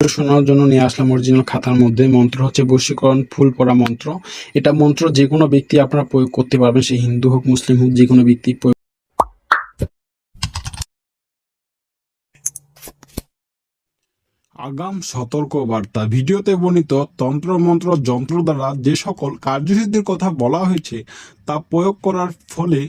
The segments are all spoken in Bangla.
শোনার জন্য নিয়ে আসলাম অরিজিনাল খাতার মধ্যে। মন্ত্র হচ্ছে বশীকরণ ফুল পড়া মন্ত্র। এটা মন্ত্র যে কোনো ব্যক্তি আপনারা প্রয়োগ করতে পারবেন, সে হিন্দু হোক, মুসলিম হোক, যে কোনো ব্যক্তি প্রয়োগ আগাম সতর্ক বার্তা ভিডিওতে বর্ণিত তন্ত্র, মন্ত্র, যন্ত্র দ্বারা যে সকল কার্যসিদ্ধির কথা বলা হয়েছে তা প্রয়োগ করার ফলে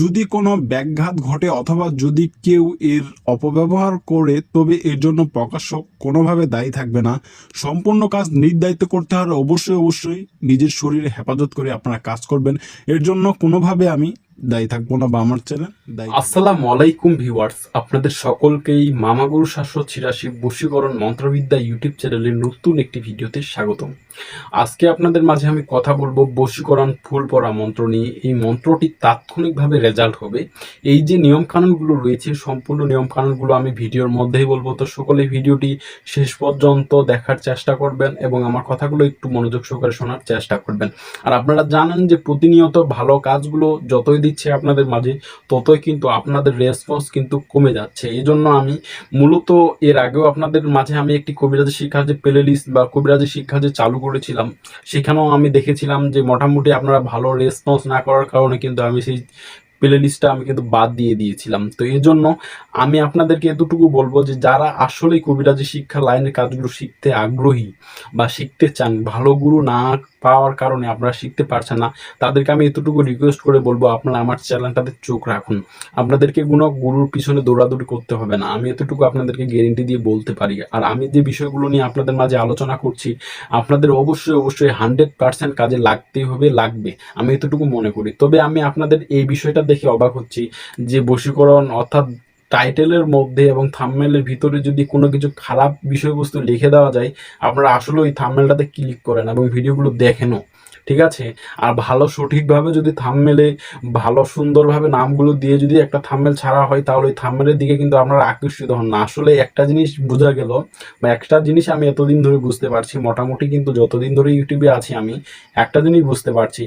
যদি কোনো ব্যাঘাত ঘটে অথবা যদি কেউ এর অপব্যবহার করে, তবে এর জন্য প্রকাশক কোনোভাবে দায়ী থাকবে না। সম্পূর্ণ কাজ নির্দায়িত্ব করতে হলে অবশ্যই অবশ্যই নিজের শরীরে হেফাজত করে আপনারা কাজ করবেন। এর জন্য কোনোভাবে আমি দায়ী থাকব না বা আমার চ্যানেল দায়ী আসসালামু আলাইকুম ভিউয়ার্স। আপনাদের সকলকেই মামাগুরু সাতশো ছিয়াশি বশীকরণ মন্ত্রবিদ্যা ইউটিউব চ্যানেলের নতুন একটি ভিডিওতে স্বাগতম। আজকে আপনাদের মাঝে আমি কথা বলব বশীকরণ ফুল পড়া মন্ত্র নিয়ে। এই মন্ত্রটি তাৎক্ষণিকভাবে রেজাল্ট হবে। এই যে নিয়মকানুনগুলো রয়েছে, সম্পূর্ণ নিয়মকানুনগুলো আমি ভিডিওর মধ্যেই বলব। তো সকলে ভিডিওটি শেষ পর্যন্ত দেখার চেষ্টা করবেন এবং আমার কথাগুলো একটু মনোযোগ সহকারে শোনার চেষ্টা করবেন। আর আপনারা জানেন যে প্রতিনিয়ত ভালো কাজগুলো যতই দিচ্ছে আপনাদের মাঝে, ততই কিন্তু আপনাদের রেসপন্স কিন্তু কমে যাচ্ছে। এই জন্য আমি মূলত এর আগেও আপনাদের মাঝে আমি একটি কবিরাজি শিক্ষা যে প্লে লিস্ট বা কবিরাজি শিক্ষা যে চালু করেছিলাম, সেখানেও আমি দেখেছিলাম যে মোটামুটি আপনারা ভালো রেসপন্স না করার কারণে কিন্তু আমি সেই প্লে লিস্টটা আমি কিন্তু বাদ দিয়ে দিয়েছিলাম। তো এই জন্য আমি আপনাদেরকে এতটুকু বলব যে যারা আসলে কবিরাজি শিক্ষা লাইনের কাজগুলো শিখতে আগ্রহী বা শিখতে চান, ভালো গুরু না পাওয়ার কারণে আপনারা শিখতে পারছেন না, তাদেরকে আমি এতটুকু রিকোয়েস্ট করে বলব, আপনারা আমার চ্যানেলটাতে চোখ রাখুন। আপনাদেরকে কোনো গুরুর পিছনে দৌড়াদৌড়ি করতে হবে না, আমি এতটুকু আপনাদেরকে গ্যারেন্টি দিয়ে বলতে পারি। আর আমি যে বিষয়গুলো নিয়ে আপনাদের মাঝে আলোচনা করছি, আপনাদের অবশ্যই অবশ্যই হান্ড্রেড পার্সেন্ট কাজে লাগতেই হবে, লাগবে, আমি এতটুকু মনে করি। তবে আমি আপনাদের এই বিষয়টা দেখে অবাক হচ্ছি যে বশীকরণ অর্থাৎ টাইটেলের মধ্যে এবং থামমেলের ভিতরে যদি কোনো কিছু খারাপ বিষয়বস্তু লিখে দেওয়া যায়, আপনারা আসলে ওই থামমেলটাতে ক্লিক করেন এবং ভিডিওগুলো দেখেনও, ঠিক আছে? আর ভালো সঠিকভাবে যদি থামমেলে ভালো সুন্দরভাবে নামগুলো দিয়ে যদি একটা থাম্বনেল ছাড়া হয়, তাহলে ওই থামমেলের দিকে কিন্তু আপনারা আকর্ষিত হন না। আসলে একটা জিনিস বোঝা গেল বা একটা জিনিস আমি এতদিন ধরে বুঝতে পারছি, মোটামুটি কিন্তু যতদিন ধরে ইউটিউবে আছি আমি, একটা জিনিস বুঝতে পারছি,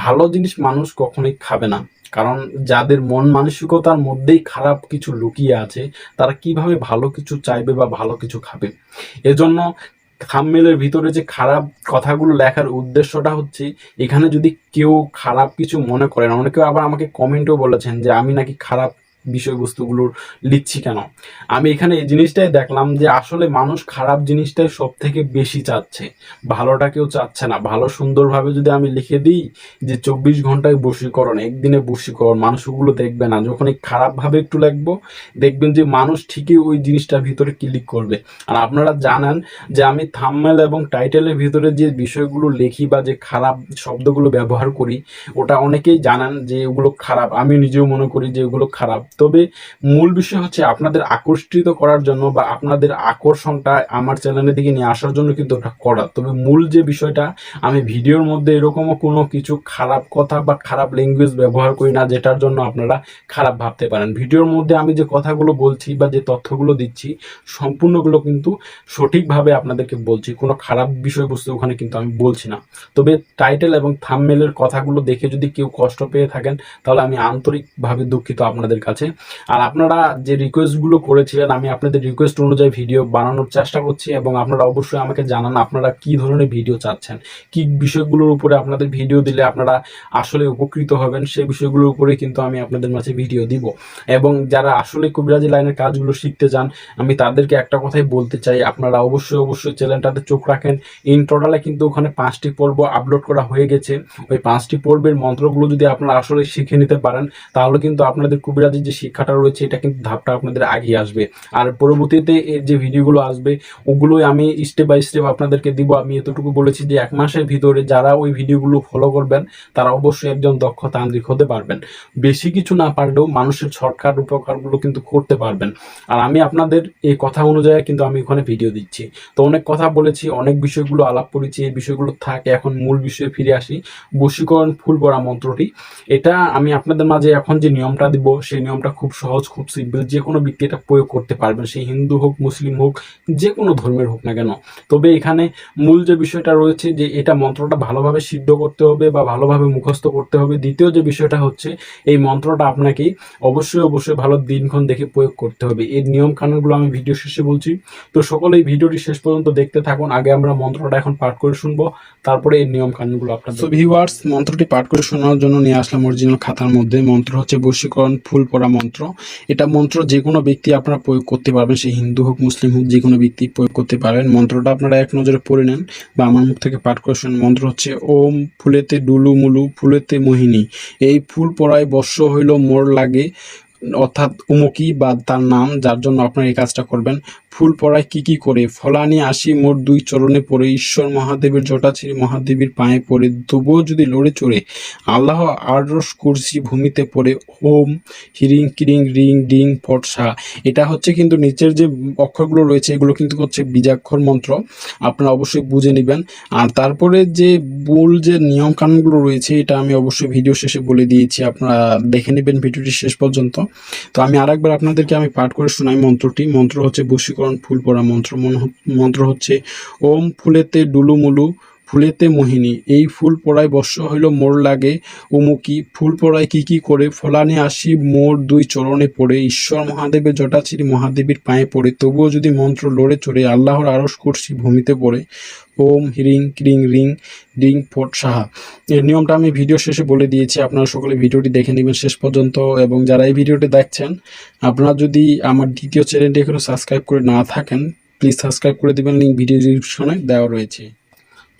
ভালো জিনিস মানুষ কখনোই খাবে না। কারণ যাদের মন মানসিকতার মধ্যেই খারাপ কিছু লুকিয়ে আছে, তারা কীভাবে ভালো কিছু চাইবে বা ভালো কিছু খাবে? এজন্য থামমেলের ভিতরে যে খারাপ কথাগুলো লেখার উদ্দেশ্যটা হচ্ছে, এখানে যদি কেউ খারাপ কিছু মনে করেন অনেকেও আবার আমাকে কমেন্টও বলেছেন যে, আমি নাকি খারাপ বিষয়বস্তুগুলো লিখছি কেন? আমি এখানে এই জিনিসটাই দেখলাম যে আসলে মানুষ খারাপ জিনিসটাই সব থেকে বেশি চাচ্ছে। ভালোটা কেউ চাচ্ছে না। ভালো সুন্দরভাবে যদি আমি লিখে দিই যে চব্বিশ ঘন্টায় বশীকরণ, একদিনে বশীকরণ মানুষগুলো দেখবে না। যখন এই খারাপভাবে একটু লিখব, দেখবেন যে মানুষ ঠিকই ওই জিনিসটার ভিতরে ক্লিক করবে। আর আপনারা জানেন যে আমি থাম্বনেল এবং টাইটেলের ভিতরে যে বিষয়গুলো লিখি বা যে খারাপ শব্দগুলো ব্যবহার করি, ওটা অনেকেই জানান যে ওগুলো খারাপ। আমি নিজেও মনে করি যে ওগুলো খারাপ। তবে মূল বিষয় হচ্ছে আপনাদের আকর্ষিত করার জন্য বা আপনাদের আকর্ষণটা আমার চ্যানেলের দিকে নিয়ে আসার জন্য কিন্তু ওটা করা। তবে মূল যে বিষয়টা, আমি ভিডিওর মধ্যে এরকমও কোনো কিছু খারাপ কথা বা খারাপ ল্যাঙ্গুয়েজ ব্যবহার করি না, যেটার জন্য আপনারা খারাপ ভাবতে পারেন। ভিডিওর মধ্যে আমি যে কথাগুলো বলছি বা যে তথ্যগুলো দিচ্ছি, সম্পূর্ণগুলো কিন্তু সঠিকভাবে আপনাদেরকে বলছি। কোনো খারাপ বিষয়বস্তু ওখানে কিন্তু আমি বলছি না। তবে টাইটেল এবং থামমেলের কথাগুলো দেখে যদি কেউ কষ্ট পেয়ে থাকেন, তাহলে আমি আন্তরিকভাবে দুঃখিত আপনাদের কাছে। আর আপনারা যে রিকোয়েস্টগুলো করেছিলেন, আমি আপনাদের রিকোয়েস্ট অনুযায়ী ভিডিও বানানোর চেষ্টা করছি এবং আপনারা অবশ্যই আমাকে জানান আপনারা কি ধরনের ভিডিও চাচ্ছেন। কি বিষয়গুলোর উপরে আপনাদের ভিডিও দিলে আপনারা আসলে উপকৃত হবেন সেই বিষয়গুলোর উপরে কিন্তু আমি আপনাদের মাঝে ভিডিও দিব। এবং যারা আসলে কবিরাজি লাইনের কাজগুলো শিখতে চান, আমি তাদেরকে একটা কথাই বলতে চাই, আপনারা অবশ্যই অবশ্যই চ্যানেলটাতে চোখ রাখেন। ইন টোটালে কিন্তু ওখানে পাঁচটি পর্ব আপলোড করা হয়ে গেছে। ওই পাঁচটি পর্বের মন্ত্রগুলো যদি আপনারা আসলে শিখে নিতে পারেন, তাহলে কিন্তু আপনাদের কবিরাজি যে শিক্ষাটা রয়েছে, এটা কিন্তু ধাপটা আপনাদের আগিয়ে আসবে। আর পরবর্তীতে এর যে ভিডিওগুলো আসবে, ওগুলোই আমি স্টেপ বাই স্টেপ আপনাদেরকে দিব। আমি এতটুকু বলেছি যে এক মাসের ভিতরে যারা ওই ভিডিওগুলো ফলো করবেন, তারা অবশ্যই একজন দক্ষ তান্ত্রিক হতে পারবেন। বেশি কিছু না পারলেও মানুষের শর্টকাট উপকারগুলো কিন্তু করতে পারবেন। আর আমি আপনাদের এই কথা অনুযায়ী কিন্তু আমি ওখানে ভিডিও দিচ্ছি। তো অনেক কথা বলেছি, অনেক বিষয়গুলো আলাপ করেছি, এই বিষয়গুলো থাকে, এখন মূল বিষয়ে ফিরে আসি। বশীকরণ ফুল পড়া মন্ত্রটি, এটা আমি আপনাদের মাঝে এখন যে নিয়মটা দিব, সেই নিয়ম নিয়মটা খুব সহজ, খুব সিম্পল যে কোনো ব্যক্তি এটা প্রয়োগ করতে পারবেন, সে হিন্দু হোক, মুসলিম হোক, যে কোনো ধর্মের হোক না কেন। তবে এখানে মূল যে বিষয়টা রয়েছে যে এটা মন্ত্রটা ভালোভাবে সিদ্ধ করতে হবে বা ভালোভাবে মুখস্থ করতে হবে, দ্বিতীয় যে বিষয়টা হচ্ছে এই মন্ত্রটা আপনাকে অবশ্যই অবশ্যই ভালো দিনক্ষণ দেখে প্রয়োগ করতে হবে। এর নিয়ম কানুনগুলো আমি ভিডিও শেষে বলছি। তো সকলে এই ভিডিওটি শেষ পর্যন্ত দেখতে থাকুন। আগে আমরা মন্ত্রটা এখন পাঠ করে শুনব। তারপরে এর নিয়ম কানুনগুলো আপনাদের সো ভিউয়ার্স মন্ত্রটি পাঠ করে শোনার জন্য নিয়ে আসলাম অরিজিনাল খাতার মধ্যে। মন্ত্র হচ্ছে বশীকরণ, ফুল পড়া মন্ত্র। এটা মন্ত্র যে কোনো ব্যক্তি আপনারা প্রয়োগ করতে পারবেন, সে হিন্দু হোক, মুসলিম হোক যে কোনো ব্যক্তি প্রয়োগ করতে পারেন। মন্ত্রটা আপনারা এক নজরে পড়ে নেন বা আমার মুখ থেকে পাঠ করে মন্ত্র হচ্ছে, ওম ফুলেতে ডুলু মুলু, ফুলেতে মোহিনী। এই ফুল পড়ায় বর্ষ হইল মোর লাগে, অর্থাৎ উমুকি বা তার নাম, যার জন্য আপনারা এই কাজটা করবেন। ফুল পড়ায় কি কি করে? ফলানি আসি মোর দুই চরণে পড়ে, ঈশ্বর মহাদেবের জটা ছিঁড়ে মহাদেবীর পায়ে পড়ে, তবুও যদি লড়ে চড়ে, আল্লাহ আরস কুরসি ভূমিতে পড়ে, ওম হিরিং কিরিং রিং ডিং ফটসা এটা হচ্ছে কিন্তু নিচের যে অক্ষরগুলো রয়েছে, এগুলো কিন্তু হচ্ছে বীজাক্ষর মন্ত্র। আপনারা অবশ্যই বুঝে নেবেন। আর তারপরে যে মূল যে নিয়ম কানুনগুলো রয়েছে, এটা আমি অবশ্যই ভিডিও শেষে বলে দিয়েছি। আপনারা দেখে নেবেন ভিডিওটি শেষ পর্যন্ত। তো আমি আরেকবার আপনাদেরকে আমি পাঠ করে শোনাই মন্ত্রটি। মন্ত্র হচ্ছে বশীকরণ ফুল পড়া মন্ত্র মন- মন্ত্র হচ্ছে ওম ফুলেতে ডুলুমুলু ফুলেতে মোহিনী, এই ফুল পড়ায় বর্ষ হইল মোর লাগে উমুকি। ফুল পড়ায় কি কি করে? ফলানে আসি মোর দুই চরণে পড়ে। ঈশ্বর মহাদেবের জটাছিরি মহাদেবীর পায়ে পড়ে। তবুও যদি মন্ত্র লড়ে চড়ে আল্লাহর আরস করছি ভূমিতে পড়ে। ওম হিরিং ক্রিং রিং ডিং ফট সাহা। এর নিয়মটা আমি ভিডিও শেষে বলে দিয়েছি, আপনারা সকলে ভিডিওটি দেখে নেবেন শেষ পর্যন্ত। এবং যারা এই ভিডিওটি দেখছেন, আপনারা যদি আমার দ্বিতীয় চ্যানেলটি এখনও সাবস্ক্রাইব করে না থাকেন, প্লিজ সাবস্ক্রাইব করে দেবেন। লিঙ্ক ভিডিও ডিসক্রিপশনে দেওয়া রয়েছে।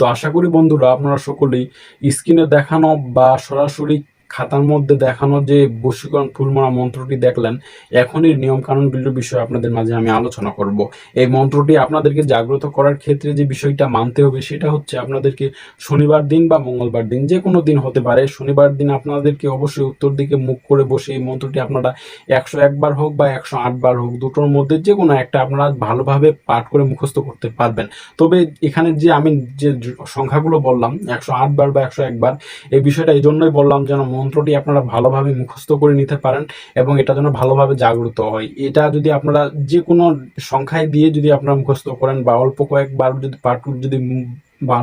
তো আশা করি বন্ধুরা আপনারা সকলেই স্ক্রিনে দেখানো বা সরাসরি খাতার মধ্যে দেখানো যে বশীকরণ ফুলমরা মন্ত্রটি দেখলেন, এখনই নিয়ম কানুনগুলির বিষয়ে আপনাদের মাঝে আমি আলোচনা করব। এই মন্ত্রটি আপনাদেরকে জাগ্রত করার ক্ষেত্রে যে বিষয়টা মানতে হবে সেটা হচ্ছে আপনাদেরকে শনিবার দিন বা মঙ্গলবার দিন, যে কোনো দিন হতে পারে। শনিবার দিন আপনাদেরকে অবশ্যই উত্তর দিকে মুখ করে বসে এই মন্ত্রটি আপনারা একশো একবার হোক বা একশো আটবার হোক, দুটোর মধ্যে যে কোনো একটা আপনারা ভালোভাবে পাঠ করে মুখস্থ করতে পারবেন। তবে এখানে যে আমি যে সংখ্যাগুলো বললাম, একশো আটবার বা একশো একবার, এই বিষয়টা এই জন্যই বললাম যেন মন্ত্রটি আপনারা ভালোভাবে মুখস্থ করে নিতে পারেন এবং এটা যেন ভালোভাবে জাগ্রত হয়। এটা যদি আপনারা যে কোনো সংখ্যায় দিয়ে যদি আপনারা মুখস্থ করেন বা অল্প কয়েকবার যদি পাঠ যদি বা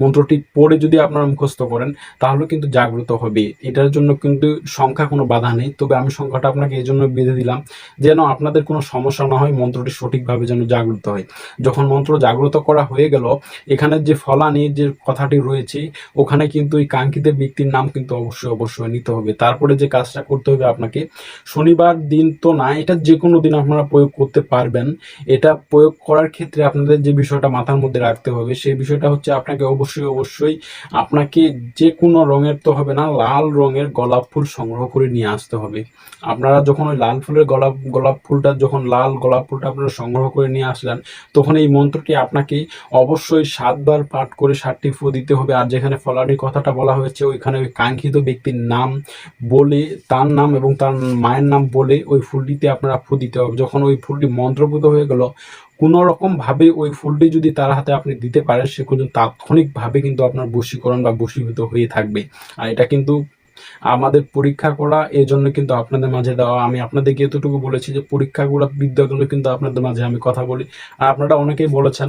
মন্ত্রটি পড়ে যদি আপনারা মুখস্থ করেন, তাহলে কিন্তু জাগ্রত হবে। এটার জন্য কিন্তু সংখ্যা কোনো বাধা নেই। তবে আমি সংখ্যাটা আপনাকে এই জন্য বেঁধে দিলাম, যেন আপনাদের কোনো সমস্যা না হয় মন্ত্রটি সঠিকভাবে যেন জাগ্রত হয়। যখন মন্ত্র জাগ্রত করা হয়ে গেল, এখানে যে ফলানি যে কথাটি রয়েছে, ওখানে কিন্তু এই কাঙ্ক্ষিত ব্যক্তির নাম কিন্তু অবশ্যই অবশ্যই নিতে হবে। তারপরে যে কাজটা করতে হবে আপনাকে, শনিবার দিন তো না, এটা যে কোনো দিন আপনারা প্রয়োগ করতে পারবেন। এটা প্রয়োগ করার ক্ষেত্রে আপনাদের যে বিষয়টা মাথার মধ্যে রাখতে হবে, সেই বিষয়টা হচ্ছে আপনাকে অবশ্যই অবশ্যই আপনাকে যে কোনো রঙের তো হবে না, লাল রঙের গোলাপ ফুল সংগ্রহ করে নিয়ে আসতে হবে। আপনারা যখন ওই লাল ফুলের গোলাপ গোলাপ ফুলটা, যখন লাল গোলাপ ফুলটা আপনারা সংগ্রহ করে নিয়ে আসলেন, তখন এই মন্ত্রটি আপনাকে অবশ্যই সাতবার পাঠ করে সাতটি ফু দিতে হবে। আর যেখানে ফলানির কথাটা বলা হয়েছে, ওইখানে ওই কাঙ্ক্ষিত ব্যক্তির নাম বলে, তার নাম এবং তার মায়ের নাম বলে ওই ফুলটিতে আপনারা ফু দিতে হবে। যখন ওই ফুলটি মন্ত্রপুত হয়ে গেল কোনো রকমভাবে ওই ফুলটি যদি তার হাতে আপনি দিতে পারেন, সে কিন্তু তাৎক্ষণিকভাবে কিন্তু আপনার বশীকরণ বা বশীভূত হয়ে থাকবে। আর এটা কিন্তু আমাদের পরীক্ষা করা এই জন্য কিন্তু আপনাদের মাঝে দেওয়া আমি আপনাদেরকে এতটুকু বলেছি যে পরীক্ষাগুলো, বিদ্যাগুলো কিন্তু আপনাদের মাঝে আমি কথা বলি। আর আপনারা অনেকেই বলেছেন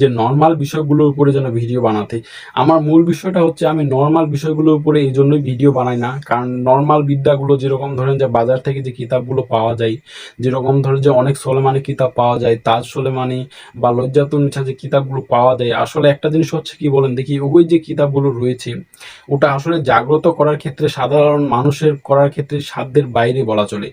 যে নর্মাল বিষয়গুলোর উপরে যেন ভিডিও বানাতে। আমার মূল বিষয়টা হচ্ছে আমি নর্মাল বিষয়গুলোর উপরে এই জন্যই ভিডিও বানাই না। কারণ নর্মাল বিদ্যাগুলো যেরকম ধরেন যে বাজার থেকে যে কিতাবগুলো পাওয়া যায়, যেরকম ধরেন যে অনেক সোলেমানি কিতাব পাওয়া যায়, তাজ সোলেমানি বা লজ্জাতুন্নিসা যে কিতাবগুলো পাওয়া যায়, আসলে একটা জিনিস হচ্ছে কি বলেন দেখি, ওই যে কিতাবগুলো রয়েছে, ওটা আসলে জাগ্রত করার ক্ষেত্রে, সাধারণ মানুষের করার ক্ষেত্রে সাধ্যের বাইরে বলা চলে।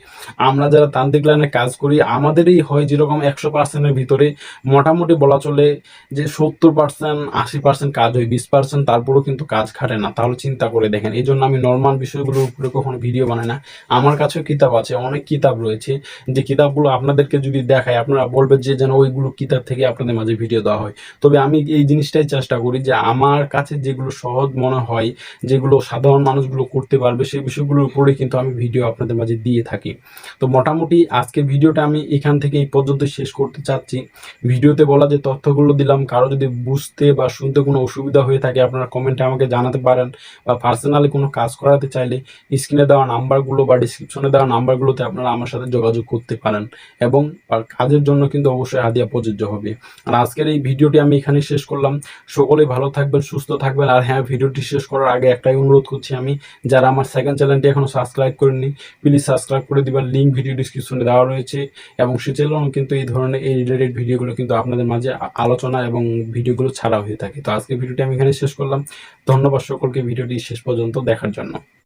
আমরা যারা তান্ত্রিক লাইনে কাজ করি, আমাদেরই হয় যেরকম একশো পার্সেন্টের ভিতরে, মোটামুটি বলা চলে যে সত্তর পার্সেন্ট আশি পার্সেন্ট কাজ হয়, বিশ পার্সেন্ট তারপরেও কিন্তু কাজ খাটে না। তাহলে চিন্তা করে দেখেন। এই জন্য আমি নর্মাল বিষয়গুলোর উপরে কখনো ভিডিও বানাই না। আমার কাছেও কিতাব আছে, অনেক কিতাব রয়েছে, যে কিতাবগুলো আপনাদেরকে যদি দেখায় আপনারা বলবেন যে যেন ওইগুলো কিতাব থেকে আপনাদের মাঝে ভিডিও দেওয়া হয়। তবে আমি এই জিনিসটাই চেষ্টা করি যে আমার কাছে যেগুলো সহজ মনে হয়, যেগুলো সাধারণ মানুষগুলো করতে পারবে, সেই বিষয়গুলোর উপরে কিন্তু আমি ভিডিও আপনাদের মাঝে দিয়ে থাকি। তো মোটামুটি আজকের ভিডিওটা আমি এখান থেকে এই পর্যন্ত শেষ করতে চাচ্ছি। ভিডিওতে বলা যে তথ্যগুলো বলে দিলাম, কারও যদি বুঝতে বা শুনতে কোনো অসুবিধা হয়ে থাকে, আপনারা কমেন্টে আমাকে জানাতে পারেন বা পার্সোনালি কোনো কাজ করাতে চাইলে স্ক্রিনে দেওয়া নাম্বারগুলো বা ডিসক্রিপশনে দেওয়া নাম্বারগুলোতে আপনারা আমার সাথে যোগাযোগ করতে পারেন এবং কাজের জন্য কিন্তু অবশ্যই হাদিয়া প্রযোজ্য হবে। আর আজকের এই ভিডিওটি আমি এখানে শেষ করলাম। সকলেই ভালো থাকবেন, সুস্থ থাকবেন। আর হ্যাঁ ভিডিওটি শেষ করার আগে একটাই অনুরোধ করছি আমি, যারা আমার সেকেন্ড চ্যানেলটি এখনও সাবস্ক্রাইব করেননি প্লিজ সাবস্ক্রাইব করে দিবার লিঙ্ক ভিডিও ডিসক্রিপশনে দেওয়া রয়েছে এবং সে চ্যানেলও কিন্তু এই ধরনের এই রিলেটেড ভিডিওগুলো কিন্তু আপনাদের মাঝে আ- আলোচনা এবং ভিডিওগুলো ছাড়া হয়ে থাকে। তো আজকে ভিডিওটি আমি এখানে শেষ করলাম। ধন্যবাদ সকলকে ভিডিওটি শেষ পর্যন্ত দেখার জন্য।